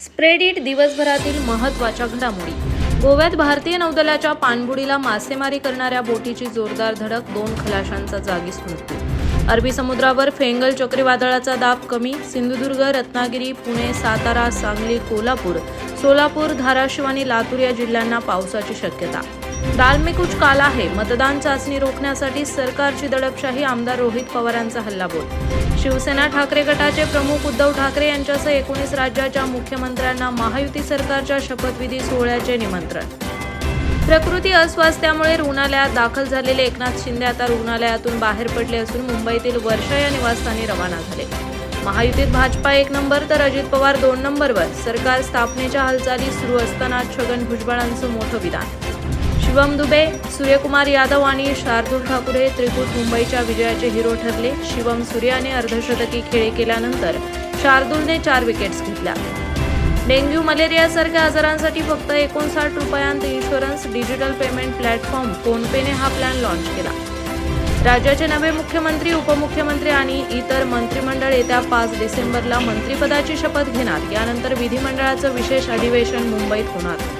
Spread it दिवसभरातील महत्त्वाच्या घडामोडी. गोव्यात भारतीय नौदलाच्या पाणबुडीला मासेमारी करणाऱ्या बोटीची जोरदार धडक दोन खलाशांचा जागीच मृत्यू. अरबी समुद्रावर फेंगल चक्रीवादळाचा दाब कमी सिंधुदुर्ग रत्नागिरी पुणे सातारा सांगली कोल्हापूर सोलापूर धाराशिव आणि लातूर या जिल्ह्यांना पावसाची शक्यता. दाल में कुछ काला आहे मतदान चाचणी रोखण्यासाठी सरकारची दडपशाही आमदार रोहित पवारांचा हल्लाबोल. शिवसेना ठाकरे गटाचे प्रमुख उद्धव ठाकरे यांच्यासह एकोणीस राज्याच्या मुख्यमंत्र्यांना महायुती सरकारच्या शपथविधी सोहळ्याचे निमंत्रण. प्रकृती अस्वास्थ्यामुळे रुग्णालयात दाखल झालेले एकनाथ शिंदे आता रुग्णालयातून बाहेर पडले असून मुंबईतील वर्षा या निवासस्थानी रवाना झाले. महायुतीत भाजपा एक नंबर तर अजित पवार दोन नंबरवर. सरकार स्थापनेच्या हालचाली सुरू असताना छगन भुजबळांचं मोठं विधान. शिवम दुबे सूर्यकुमार यादव आणि शार्दूल ठाकूर हे त्रिकूट मुंबईच्या विजयाचे हिरो ठरले. शिवम सूर्याने अर्धशतकी खेळी केल्यानंतर शार्दूलने चार विकेट्स घेतल्या. डेंग्यू मलेरियासारख्या आजारांसाठी फक्त एकोणसाठ रुपयांत इन्शुरन्स डिजिटल पेमेंट प्लॅटफॉर्म फोनपेने हा प्लॅन लॉन्च केला. राज्याचे नवे मुख्यमंत्री उपमुख्यमंत्री आणि इतर मंत्रिमंडळ येत्या पाच डिसेंबरला मंत्रिपदाची शपथ घेणार. यानंतर विधिमंडळाचं विशेष अधिवेशन मुंबईत होणार.